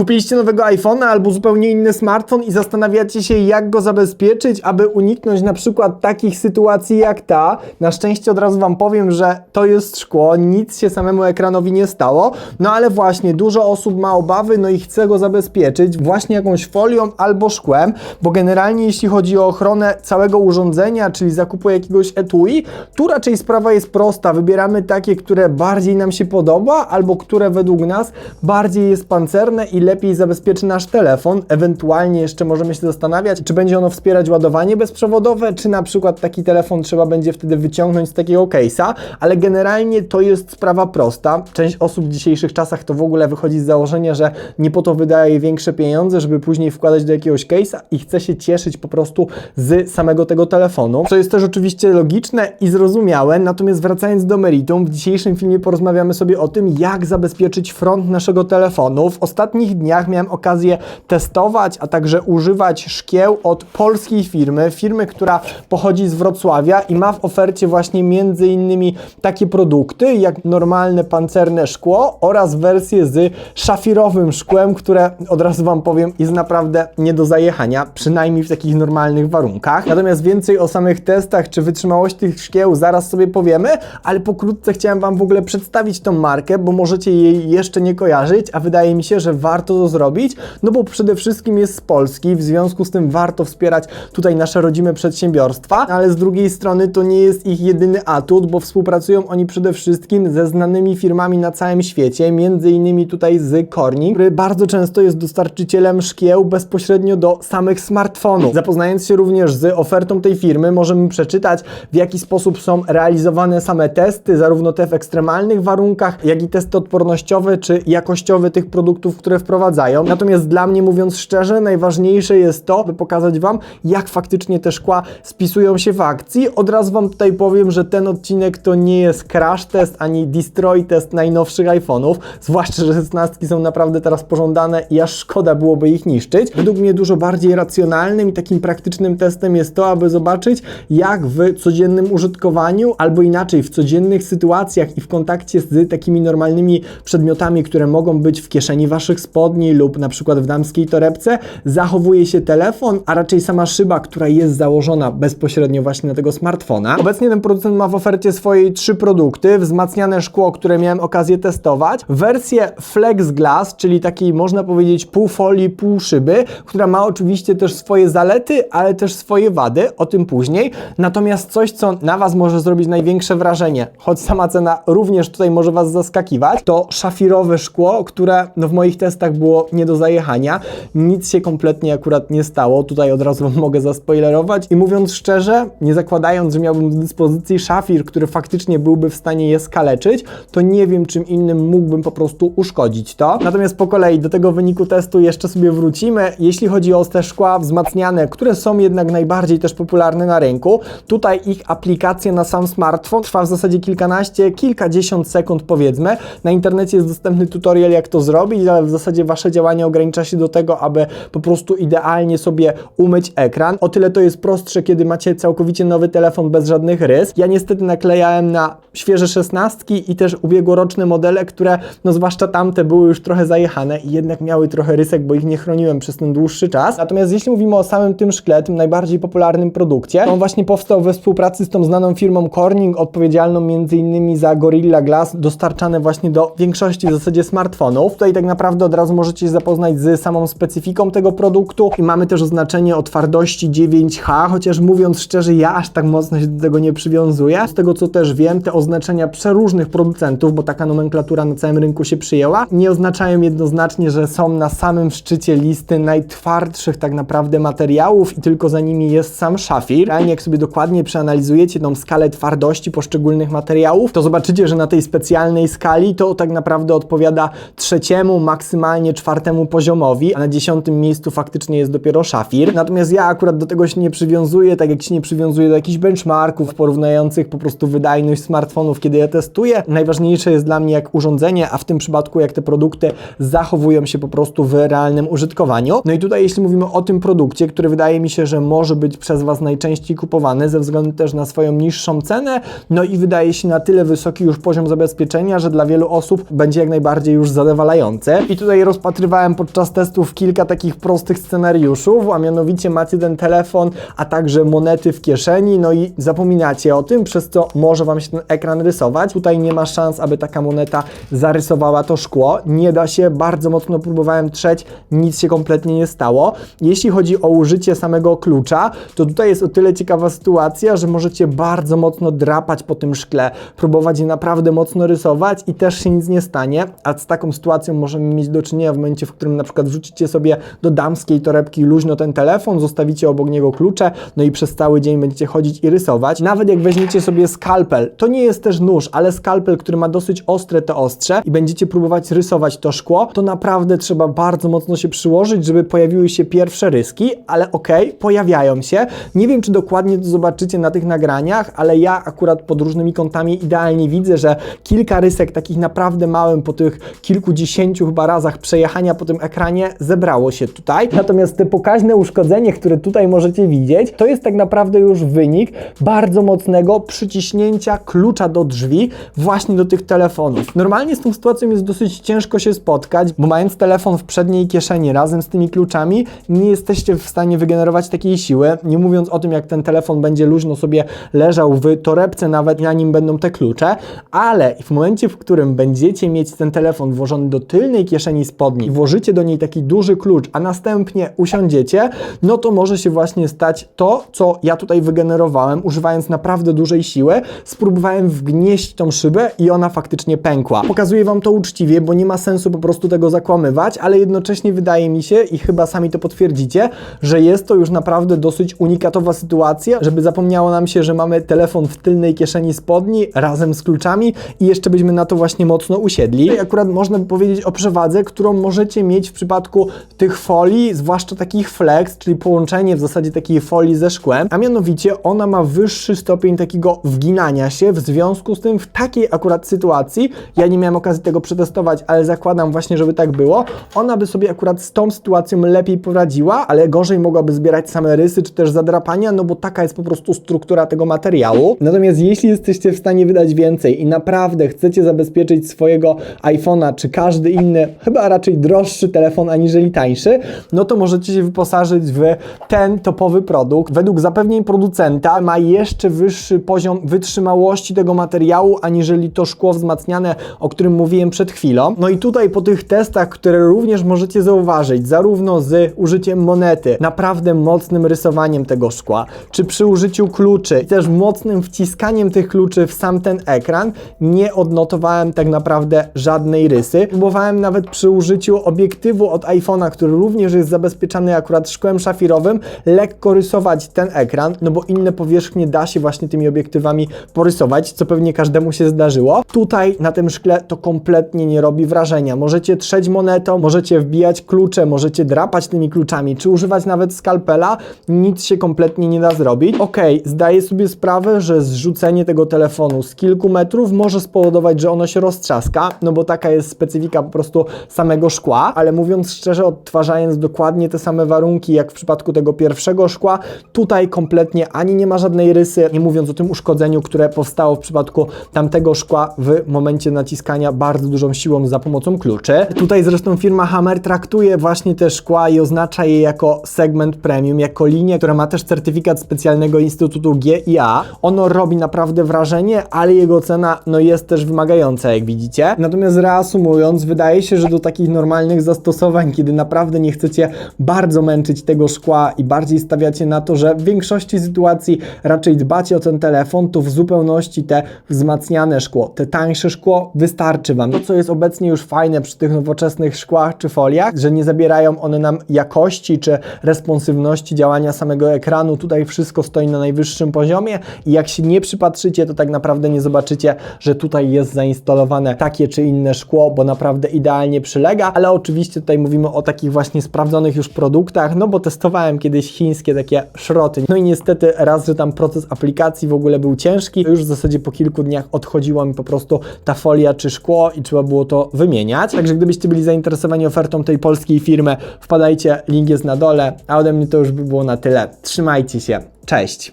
Kupiliście nowego iPhone'a albo zupełnie inny smartfon i zastanawiacie się, jak go zabezpieczyć, aby uniknąć na przykład takich sytuacji jak ta. Na szczęście od razu Wam powiem, że to jest szkło, nic się samemu ekranowi nie stało. No ale właśnie, dużo osób ma obawy, no i chce go zabezpieczyć właśnie jakąś folią albo szkłem, bo generalnie jeśli chodzi o ochronę całego urządzenia, czyli zakupu jakiegoś etui, tu raczej sprawa jest prosta. Wybieramy takie, które bardziej nam się podoba, albo które według nas bardziej jest pancerne i lepiej zabezpieczy nasz telefon. Ewentualnie jeszcze możemy się zastanawiać, czy będzie ono wspierać ładowanie bezprzewodowe, czy na przykład taki telefon trzeba będzie wtedy wyciągnąć z takiego case'a, ale generalnie to jest sprawa prosta. Część osób w dzisiejszych czasach to w ogóle wychodzi z założenia, że nie po to wydaje większe pieniądze, żeby później wkładać do jakiegoś case'a i chce się cieszyć po prostu z samego tego telefonu, co jest też oczywiście logiczne i zrozumiałe, natomiast wracając do meritum, w dzisiejszym filmie porozmawiamy sobie o tym, jak zabezpieczyć front naszego telefonu. W ostatnich dniach miałem okazję testować, a także używać szkieł od polskiej firmy, firmy, która pochodzi z Wrocławia i ma w ofercie właśnie między innymi takie produkty jak normalne pancerne szkło oraz wersje z szafirowym szkłem, które od razu Wam powiem jest naprawdę nie do zajechania, przynajmniej w takich normalnych warunkach. Natomiast więcej o samych testach czy wytrzymałość tych szkieł zaraz sobie powiemy, ale pokrótce chciałem Wam w ogóle przedstawić tą markę, bo możecie jej jeszcze nie kojarzyć, a wydaje mi się, że warto to zrobić, no bo przede wszystkim jest z Polski, w związku z tym warto wspierać tutaj nasze rodzime przedsiębiorstwa, ale z drugiej strony to nie jest ich jedyny atut, bo współpracują oni przede wszystkim ze znanymi firmami na całym świecie, między innymi tutaj z Corning, który bardzo często jest dostarczycielem szkieł bezpośrednio do samych smartfonów. Zapoznając się również z ofertą tej firmy, możemy przeczytać w jaki sposób są realizowane same testy, zarówno te w ekstremalnych warunkach, jak i testy odpornościowe czy jakościowe tych produktów, które wprowadzają. Natomiast dla mnie, mówiąc szczerze, najważniejsze jest to, by pokazać Wam, jak faktycznie te szkła spisują się w akcji. Od razu Wam tutaj powiem, że ten odcinek to nie jest crash test ani destroy test najnowszych iPhone'ów, zwłaszcza, że 16 są naprawdę teraz pożądane i aż szkoda byłoby ich niszczyć. Według mnie dużo bardziej racjonalnym i takim praktycznym testem jest to, aby zobaczyć, jak w codziennym użytkowaniu, albo inaczej, w codziennych sytuacjach i w kontakcie z takimi normalnymi przedmiotami, które mogą być w kieszeni Waszych spodni lub na przykład w damskiej torebce, zachowuje się telefon, a raczej sama szyba, która jest założona bezpośrednio właśnie na tego smartfona. Obecnie ten producent ma w ofercie swojej trzy produkty, wzmacniane szkło, które miałem okazję testować, wersję Flex Glass, czyli takiej można powiedzieć pół folii, pół szyby, która ma oczywiście też swoje zalety, ale też swoje wady, o tym później. Natomiast coś, co na Was może zrobić największe wrażenie, choć sama cena również tutaj może Was zaskakiwać, to szafirowe szkło, które no, w moich testach było nie do zajechania. Nic się kompletnie akurat nie stało. Tutaj od razu mogę zaspoilerować i mówiąc szczerze, nie zakładając, że miałbym do dyspozycji szafir, który faktycznie byłby w stanie je skaleczyć, to nie wiem czym innym mógłbym po prostu uszkodzić to. Natomiast po kolei do tego wyniku testu jeszcze sobie wrócimy. Jeśli chodzi o te szkła wzmacniane, które są jednak najbardziej też popularne na rynku, tutaj ich aplikacja na sam smartfon trwa w zasadzie kilkanaście, kilkadziesiąt sekund powiedzmy. Na internecie jest dostępny tutorial jak to zrobić, ale w zasadzie Wasze działanie ogranicza się do tego, aby po prostu idealnie sobie umyć ekran. O tyle to jest prostsze, kiedy macie całkowicie nowy telefon bez żadnych rys. Ja niestety naklejałem na świeże szesnastki i też ubiegłoroczne modele, które no zwłaszcza tamte były już trochę zajechane i jednak miały trochę rysek, bo ich nie chroniłem przez ten dłuższy czas. Natomiast jeśli mówimy o samym tym szkle, tym najbardziej popularnym produkcie, on właśnie powstał we współpracy z tą znaną firmą Corning, odpowiedzialną innymi za Gorilla Glass, dostarczane właśnie do większości w zasadzie smartfonów. Tutaj tak naprawdę od razu możecie się zapoznać z samą specyfiką tego produktu i mamy też oznaczenie o twardości 9H, chociaż mówiąc szczerze, ja aż tak mocno się do tego nie przywiązuję. Z tego co też wiem, te oznaczenia przeróżnych producentów, bo taka nomenklatura na całym rynku się przyjęła, nie oznaczają jednoznacznie, że są na samym szczycie listy najtwardszych tak naprawdę materiałów i tylko za nimi jest sam szafir. Realnie jak sobie dokładnie przeanalizujecie tą skalę twardości poszczególnych materiałów, to zobaczycie, że na tej specjalnej skali to tak naprawdę odpowiada trzeciemu, maksymalnie czwartemu poziomowi, a na dziesiątym miejscu faktycznie jest dopiero szafir. Natomiast ja akurat do tego się nie przywiązuję, tak jak się nie przywiązuję do jakichś benchmarków porównujących po prostu wydajność smartfonów, kiedy je testuję. Najważniejsze jest dla mnie jak urządzenie, a w tym przypadku jak te produkty zachowują się po prostu w realnym użytkowaniu. No i tutaj jeśli mówimy o tym produkcie, który wydaje mi się, że może być przez Was najczęściej kupowany ze względu też na swoją niższą cenę, no i wydaje się na tyle wysoki już poziom zabezpieczenia, że dla wielu osób będzie jak najbardziej już zadowalający. I tutaj rozpatrywałem podczas testów kilka takich prostych scenariuszów, a mianowicie macie ten telefon, a także monety w kieszeni, no i zapominacie o tym, przez co może Wam się ten ekran rysować. Tutaj nie ma szans, aby taka moneta zarysowała to szkło. Nie da się, bardzo mocno próbowałem trzeć, nic się kompletnie nie stało. Jeśli chodzi o użycie samego klucza, to tutaj jest o tyle ciekawa sytuacja, że możecie bardzo mocno drapać po tym szkle, próbować je naprawdę mocno rysować i też się nic nie stanie, a z taką sytuacją możemy mieć do czynienia w momencie, w którym na przykład wrzucicie sobie do damskiej torebki luźno ten telefon, zostawicie obok niego klucze, no i przez cały dzień będziecie chodzić i rysować. Nawet jak weźmiecie sobie skalpel, to nie jest też nóż, ale skalpel, który ma dosyć ostre te ostrze i będziecie próbować rysować to szkło, to naprawdę trzeba bardzo mocno się przyłożyć, żeby pojawiły się pierwsze ryski, ale okej, pojawiają się. Nie wiem, czy dokładnie to zobaczycie na tych nagraniach, ale ja akurat pod różnymi kątami idealnie widzę, że kilka rysek takich naprawdę małym po tych kilkudziesięciu chyba razach przejechania po tym ekranie zebrało się tutaj. Natomiast te pokaźne uszkodzenie, które tutaj możecie widzieć, to jest tak naprawdę już wynik bardzo mocnego przyciśnięcia klucza do drzwi właśnie do tych telefonów. Normalnie z tą sytuacją jest dosyć ciężko się spotkać, bo mając telefon w przedniej kieszeni razem z tymi kluczami, nie jesteście w stanie wygenerować takiej siły, nie mówiąc o tym, jak ten telefon będzie luźno sobie leżał w torebce nawet, na nim będą te klucze, ale w momencie, w którym będziecie mieć ten telefon włożony do tylnej kieszeni spodni włożycie do niej taki duży klucz, a następnie usiądziecie, no to może się właśnie stać to, co ja tutaj wygenerowałem, używając naprawdę dużej siły, spróbowałem wgnieść tą szybę i ona faktycznie pękła. Pokazuję Wam to uczciwie, bo nie ma sensu po prostu tego zakłamywać, ale jednocześnie wydaje mi się, i chyba sami to potwierdzicie, że jest to już naprawdę dosyć unikatowa sytuacja, żeby zapomniało nam się, że mamy telefon w tylnej kieszeni spodni razem z kluczami i jeszcze byśmy na to właśnie mocno usiedli. I akurat można by powiedzieć o przewadze, którą możecie mieć w przypadku tych folii, zwłaszcza takich flex, czyli połączenie w zasadzie takiej folii ze szkłem, a mianowicie ona ma wyższy stopień takiego wginania się, w związku z tym w takiej akurat sytuacji, ja nie miałem okazji tego przetestować, ale zakładam właśnie, żeby tak było, ona by sobie akurat z tą sytuacją lepiej poradziła, ale gorzej mogłaby zbierać same rysy, czy też zadrapania, no bo taka jest po prostu struktura tego materiału. Natomiast jeśli jesteście w stanie wydać więcej i naprawdę chcecie zabezpieczyć swojego iPhone'a, czy każdy inny, chyba raczej droższy telefon aniżeli tańszy, no to możecie się wyposażyć w ten topowy produkt. Według zapewnień producenta ma jeszcze wyższy poziom wytrzymałości tego materiału, aniżeli to szkło wzmacniane, o którym mówiłem przed chwilą. No i tutaj po tych testach, które również możecie zauważyć, zarówno z użyciem monety, naprawdę mocnym rysowaniem tego szkła, czy przy użyciu kluczy, też mocnym wciskaniem tych kluczy w sam ten ekran, nie odnotowałem tak naprawdę żadnej rysy. Próbowałem nawet przy użyciu obiektywu od iPhone'a, który również jest zabezpieczany akurat szkłem szafirowym, lekko rysować ten ekran, no bo inne powierzchnie da się właśnie tymi obiektywami porysować, co pewnie każdemu się zdarzyło. Tutaj na tym szkle to kompletnie nie robi wrażenia. Możecie trzeć monetą, możecie wbijać klucze, możecie drapać tymi kluczami, czy używać nawet skalpela, nic się kompletnie nie da zrobić. Ok, zdaję sobie sprawę, że zrzucenie tego telefonu z kilku metrów może spowodować, że ono się roztrzaska, no bo taka jest specyfika po prostu samego szkła, ale mówiąc szczerze, odtwarzając dokładnie te same warunki jak w przypadku tego pierwszego szkła, tutaj kompletnie ani nie ma żadnej rysy, nie mówiąc o tym uszkodzeniu, które powstało w przypadku tamtego szkła w momencie naciskania bardzo dużą siłą za pomocą kluczy. Tutaj zresztą firma Hammer traktuje właśnie te szkła i oznacza je jako segment premium, jako linię, która ma też certyfikat specjalnego Instytutu GIA. Ono robi naprawdę wrażenie, ale jego cena no jest też wymagająca, jak widzicie. Natomiast reasumując, wydaje się, że do takich normalnych zastosowań, kiedy naprawdę nie chcecie bardzo męczyć tego szkła i bardziej stawiacie na to, że w większości sytuacji raczej dbacie o ten telefon, to w zupełności te wzmacniane szkło, te tańsze szkło wystarczy Wam. To, co jest obecnie już fajne przy tych nowoczesnych szkłach czy foliach, że nie zabierają one nam jakości czy responsywności działania samego ekranu. Tutaj wszystko stoi na najwyższym poziomie i jak się nie przypatrzycie, to tak naprawdę nie zobaczycie, że tutaj jest zainstalowane takie czy inne szkło, bo naprawdę idealnie przylega, ale oczywiście tutaj mówimy o takich właśnie sprawdzonych już produktach, no bo testowałem kiedyś chińskie takie szroty. No i niestety raz, że tam proces aplikacji w ogóle był ciężki, już w zasadzie po kilku dniach odchodziła mi po prostu ta folia czy szkło i trzeba było to wymieniać. Także gdybyście byli zainteresowani ofertą tej polskiej firmy, wpadajcie, link jest na dole, a ode mnie to już by było na tyle. Trzymajcie się, cześć!